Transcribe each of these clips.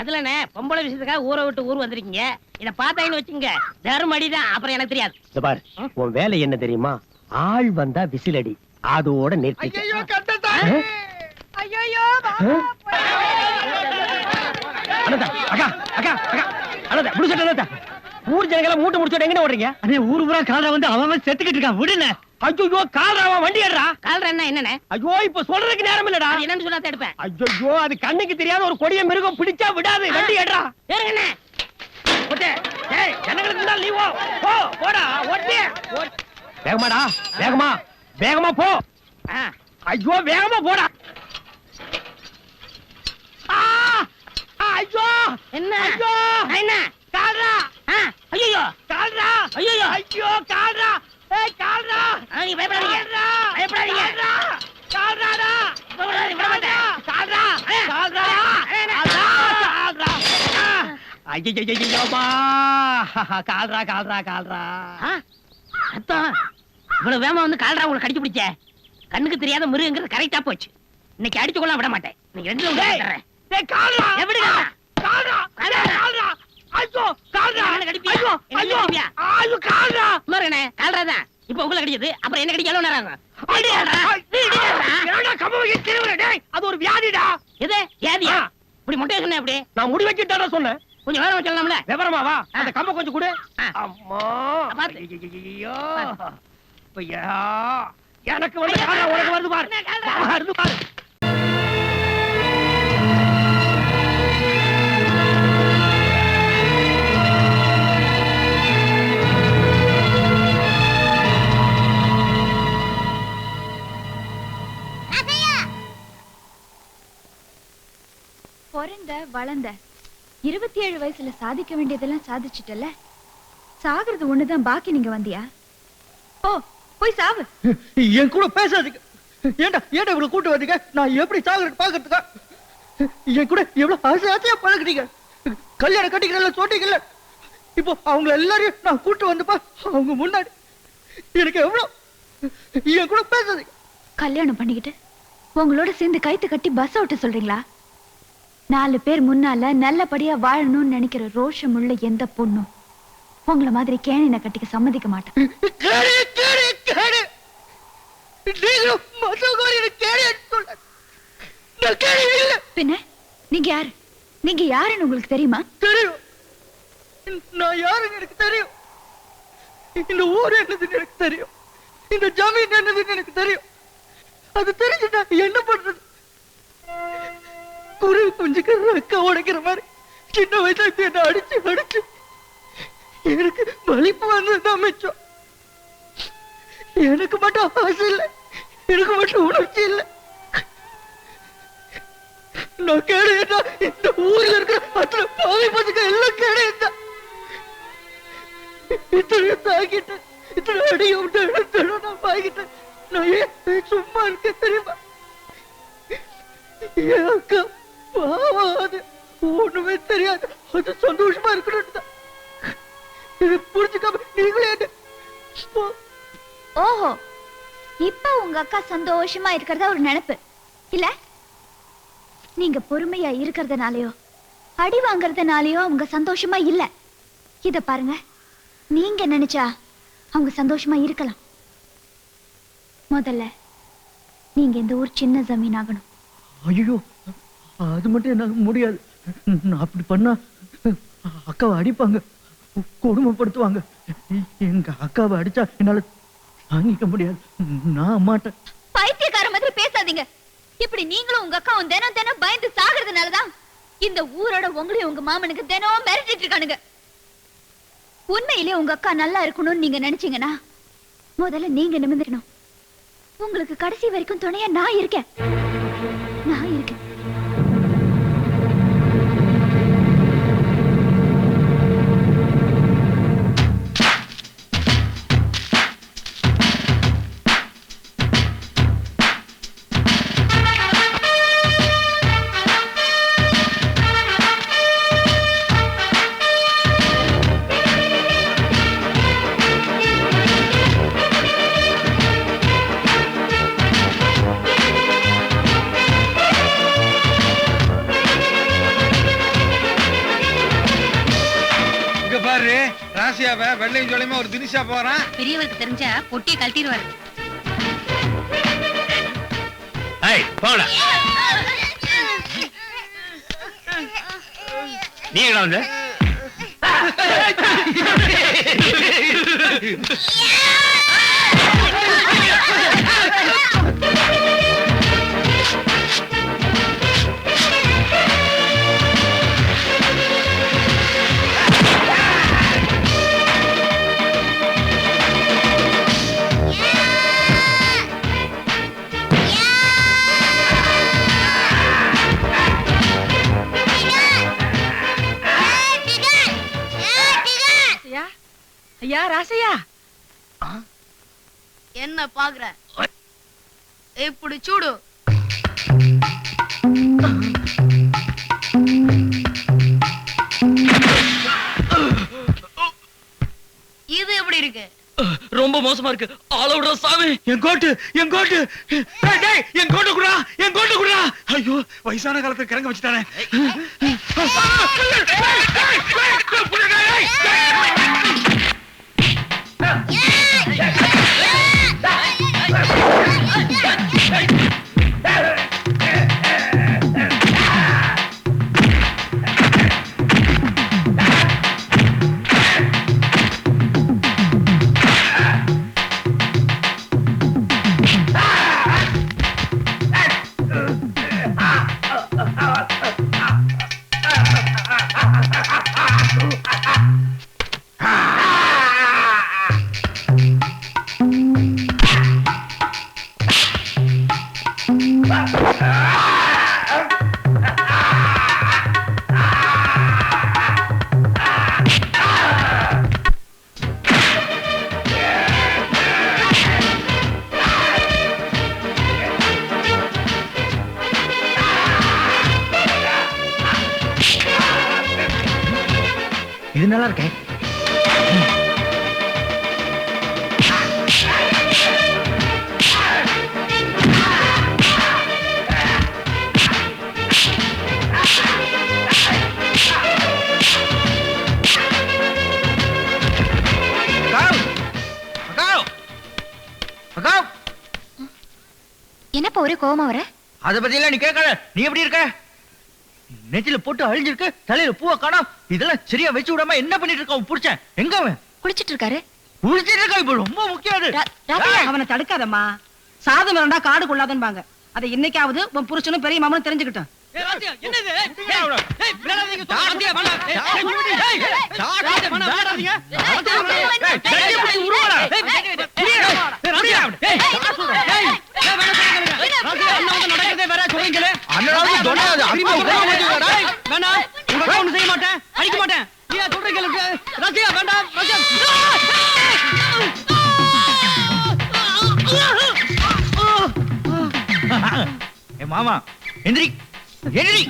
அதுலண்ணே பொம்பளை விஷயத்துக்காக ஊரை விட்டு ஊர் வந்திருக்கீங்க. இத பார்த்தாங்கன்னு வச்சுங்க தர்மடி தான் அப்புறம் எனக்கு தெரியாது. பாரு உன் வேலை என்ன தெரியுமா? ஆள் வந்தா விசிலடி அதோட அனந்தா ஊர் ஜனங்களை மூட்டை முடிச்சுட்டு எங்க ஓடுறீங்க? அண்ணே ஊரு பூரா காலரா வந்து அவன் செத்துக்கிட்டு இருக்கான். விடுன ஐயோ கால்ராவா வண்டி ஏடுறா? கால்ற என்ன என்னண்ணே? ஐயோ இப்ப சொல்றதுக்கு நேரம் இல்லடா. என்னன்னு சொன்னா தான் எடுப்பேன் ஐயோ அது கண்ணுக்கு தெரியாத ஒரு கொடிய மிருகம் பிடிச்சா விடாது. வண்டி ஏடுறா. ஏறுங்கண்ணே. ஓட்டே ஏய் ஜனங்களுக்கு முன்னால நீ போ. போடா ஓட்டே. வேகமாடா வேகமா வேகமா போ. ஐயோ வேகமா போடா. ஆ! ஐயோ. என்ன? ஐயோ. என்ன? கால்ரா. ஐயோ கால்ரா. ஐயையோ. ஐயோ கால்ரா. ஏய் கால்ரா! ஆ, நீங்க பயப்படாதீங்க. கால்ரா! பயப்படாதீங்க. கால்ரா! கால்ராடா! பயப்படாதீங்க, விட மாட்டேன். கால்ரா! அண்ணே. கால்ரா! அண்ணே, கால்ரா! கால்ரா! ஐயோ கால்ரா கால்ரா கால்ரா! ஆ, அத்தான் இவ்வளவு வேகமா வந்து கால்ரா உங்களை கடிச்சு பிடிச்ச? கண்ணுக்கு தெரியாத மிருகங்கிறது கரெக்டா போச்சு. இன்னைக்கு அடிச்சு கொள்ள விட மாட்டேன். நீங்க ரெண்டு கால்ரா! எப்படி கால்ரா ஐயோ கால்ரா என்ன கடிப்பியா? ஐயோ என்ன ஐயோ கடிப்பியா? ஐயோ கால்ரா இன்னொருண்ணே கால்ரா தான் இப்ப உங்களை கடிச்சது அப்புறம் என்ன டேய் அது ஒரு வியாதிடா. எது? ஏதியா ஆ. இப்படி மொட்டை சொன்ன அப்படி நான் முடி வச்சுட்டாடா சொன்னேன். கொஞ்சம் வேற சொல்லலாம்ல. விவரமா வா. அந்த கம்ப கொஞ்சம் கொடு. அம்மா. பாத்து. ஐயோ. ஐயா. எனக்கு வந்து உனக்கு வருது பாரு? வருது பாரு. பிறந்த வளர்ந்த இருபத்தி ஏழு வயசுல சாதிக்க வேண்டியதெல்லாம் சாதிச்சிட்டல சாகுறது ஒண்ணுதான் பாக்கி நீங்க வந்தியா? ஓ போய் சாவு. என் கூட பேசாதீங்க. ஏண்டா ஏண்டா இவ்வளவு கூட்டு வந்தீங்க? நான் எப்படி சாகுறேன்னு பாக்குறதுக்கா? என் கூட எவ்வளவு ஆசை ஆசையா பழகுறீங்க கல்யாணம் கட்டிக்கிறல சொன்னீங்கல்ல இப்போ அவங்க எல்லாரையும் நான் கூட்டு வந்தப்ப அவங்க முன்னாடி எனக்கு எவ்வளவு? என் கூட பேசாதீங்க. கல்யாணம் பண்ணிக்கிட்டு உங்களோட சேர்ந்து கைத்து கட்டி பஸ் ஓட்ட சொல்றீங்களா? நாலு பேர் முன்னால நல்லபடியா வாழணும்னு நினைக்கிற ரோஷம் உள்ள எந்த பொண்ணும் உங்களை மாதிரி கேணினை கட்டிக்க சம்மதிக்க மாட்டேன் பின்ன நீங்க யாரு? நீங்க யாருன்னு உங்களுக்கு தெரியுமா? தெரியும். நான் யாருன்னு எனக்கு தெரியும். இந்த ஊர் என்னதுன்னு எனக்கு தெரியும். இந்த ஜமீன் என்னதுன்னு எனக்கு தெரியும். அது தெரிஞ்சுட்டா என்ன பண்றது? குருவி குஞ்சுக்கு ரெக்க உடைக்கிற மாதிரி சின்ன வயசுல இப்படி என்ன அடிச்சு அடிச்சு எனக்கு வலிப்பு வந்ததுதான் மிச்சம். எனக்கு மட்டும் ஆசை இல்லை. எனக்கு மட்டும் உணர்ச்சி இல்லை. நான் கேடு என்ன இந்த ஊர்ல இருக்கிற அத்தனை பாவி பசங்க எல்லாம் கேடு என்ன இத்தனை தாக்கிட்டேன். இத்தனை அடிய விட்டு எடுத்து நான் வாங்கிட்டேன் நான் ஏன் சும்மா இருக்க தெரியுமா? என் அக்கா அது ஒண்ணுமே தெரியாது. அது சந்தோஷமா இருக்கணும் இது புரிஞ்சுக்காம நீங்களே ஓஹோ. இப்ப உங்க அக்கா சந்தோஷமா இருக்கிறதா ஒரு நினைப்பு. இல்ல? நீங்க பொறுமையா இருக்கிறதுனாலயோ அடி வாங்குறதுனாலயோ அவங்க சந்தோஷமா இல்ல. இத பாருங்க. நீங்க நினைச்சா அவங்க சந்தோஷமா இருக்கலாம். முதல்ல நீங்க இந்த ஊர் சின்ன ஜமீன் ஆகணும். ஐயோ. அது மட்டும் என்னால முடியாது. நான் அப்படி பண்ணா அக்காவை அடிப்பாங்க. கொடுமைப்படுத்துவாங்க. எங்க அக்காவை அடிச்சா என்னால தாங்கிக்க முடியாது. நான் மாட்டேன் பைத்தியக்கார மாதிரி பேசாதீங்க. இப்படி நீங்களும் உங்க அக்காவும் தினம் தினம் பயந்து சாகிறதுனாலதான் இந்த ஊரோட உங்களையும் உங்க மாமனுக்கு தினம் மிரட்டிட்டு இருக்கானுங்க. உண்மையிலே உங்க அக்கா நல்லா இருக்கணும்னு நீங்க நினைச்சீங்கன்னா முதல்ல நீங்க நிமிர்ந்துக்கணும். உங்களுக்கு கடைசி வரைக்கும் துணையா நான் இருக்கேன். நான் இருக்கேன். ராசியாவை வெள்ளையும் சொல்லியுமா ஒரு தினிஷா போறான் பெரியவருக்கு தெரிஞ்சா பொட்டியை கழட்டிடுவாரு ஏய் போடா நீ எங்க வந்து ஐயா ராசையா என்ன பாக்குற ఇప్పుడు చూడు இது எப்படி இருக்கு ரொம்ப மோசமா இருக்கு ஆள விடுற சாமி என் கோட்டு என் கோட்டு டேய், டேய், என் கோட்டு குடா என் கோட்டு குடா ஐயோ வயசான காலத்துல கிறங்க வச்சுட்டானே இது நல்லா இருக்கேன் அக்கா என்னப்பா ஒரே கோவமா வர? அத பத்தி எல்லாம் நீ கேட்கல நீ எப்படி இருக்க? நெத்தில போட்டு அழிஞ்சிருக்கு தலையில பூவை காணோம் இதெல்லாம் சரியா வச்சு விடாம என்ன பண்ணிட்டு இருக்க உன் புடிச்சேன் எங்க அவன் குளிச்சிட்டு இருக்காரு குளிச்சிட்டு இருக்கா இப்ப ரொம்ப முக்கியம் அவனை தடுக்காதம்மா சாதம் வேண்டா காடு கொள்ளாதன்பாங்க அதை இன்னைக்காவது உன் புருஷனும் பெரிய மாமனும் தெரிஞ்சுக்கிட்டோம் என்னது? செய்ய மாட்டேன், அடிக்க மாட்டேன். சொல்றீங்க? ராஜா, வேண்டாம், ஏ மாமா எந்திரி எந்திரி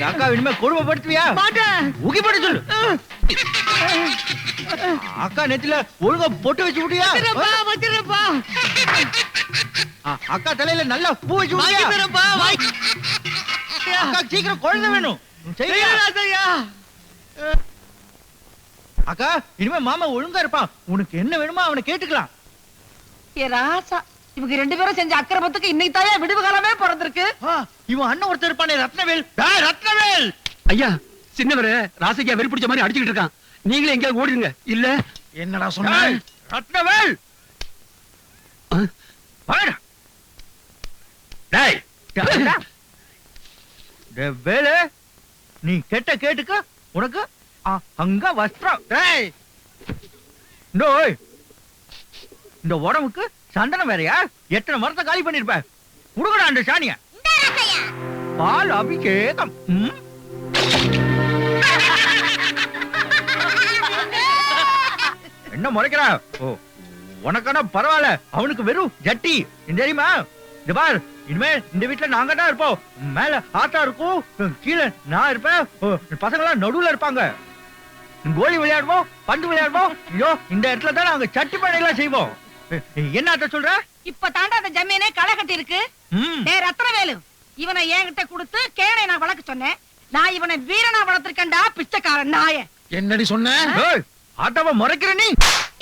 எங்க அக்கா இனிமே கொடுமைப்படுத்துவியா? போட்டு சொல்லு. அக்கா நெத்தில ஒழுங்கா பொட்டு வச்சு விட்டியா? வச்சிருப்பா அக்கா தலையில நல்லா பூ வச்சு விட்டியா? அக்கா சீக்கிரம் குழந்தை வேணும்? அக்கா இனிமே மாமா ஒழுங்கா இருப்பான். உனக்கு என்ன வேணுமோ அவனை கேட்டுக்கலாம். ராசா. இவங்க ரெண்டு பேரும் செஞ்ச அக்கிரமத்துக்கு இன்னைக்கு தாயா விடுவு காலமே பிறந்திருக்கு. இவன் அண்ணன் ஒருத்தர் இருப்பானே ரத்னவேல். டேய், ரத்னவேல்! ஐயா சின்னவரு ராசைக்கா வெறி பிடிச்ச மாதிரி அடிச்சுக்கிட்டு இருக்கான். நீங்களே எங்கேயாவது ஓடிடுங்க இல்ல? என்னடா சொன்ன? ரத்னவேல்! ஆ? வாடா. டேய், டேய். டேய், வேலு நீ கெட்ட கேட்டுக்க உனக்கு அங்க வஸ்திரம். இந்த உடம்புக்கு சந்தனம் வேறயா? எத்தனை மரத்தை காலி பண்ணிருப்ப? குடுக்கடா அந்த சாணிய. பால் அபிஷேகம்? என்ன முறைக்கிறா? ஓ உனக்கான பரவாயில்ல. அவனுக்கு வெறும் ஜட்டி. தெரியுமா? இந்த பார் இனிமே இந்த வீட்டுல நாங்க தான் இருப்போம். மேல ஆத்தா இருக்கும் கீழே நான் இருப்பேன். பசங்க எல்லாம் நடுவுல இருப்பாங்க. கோலி விளையாடுவோம் பந்து விளையாடுவோம். ஐயோ இந்த இடத்துல தான் நாங்க சட்டி எல்லாம் செய்வோம். என்ன சொல்ற? இப்ப தாண்டா அந்த ஜமீனே களை கட்டி இருக்கு ரத்னவேலு இவனை என்கிட்ட கொடுத்து கேனை நான் வளர்க்க சொன்னேன். நான் இவனை வீரனா வளர்த்திருக்கேன்டா பிச்சைக்காரன் நாய. என்னடி சொன்ன? ஆத்தாவை முறைக்கிற நீ.